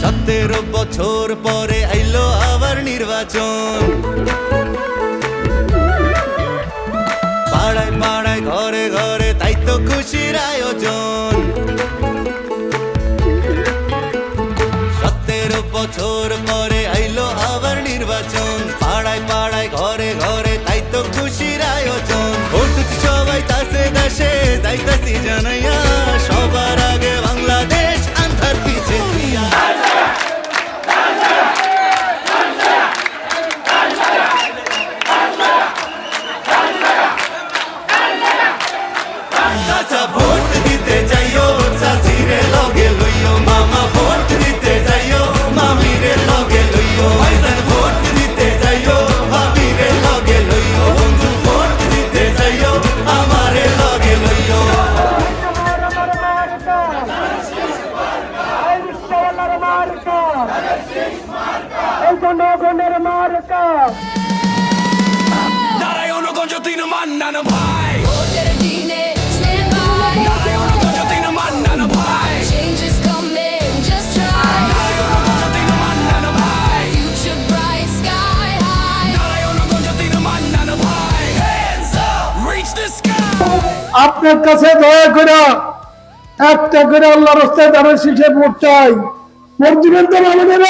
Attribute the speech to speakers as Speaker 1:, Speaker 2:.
Speaker 1: সতেরো বছর পরে আইলো আবার নির্বাচন। পাড়ায় পাড়ায়, ঘরে ঘরে তাই তো খুশির আয়োজন। সতেরো বছর পরে
Speaker 2: আপনার কাছে দয়া করে একটা করে আল্লাহ রাস্তায় দাঁড়ায় শিখে পড়তে চাই দিবেন তো আমাদের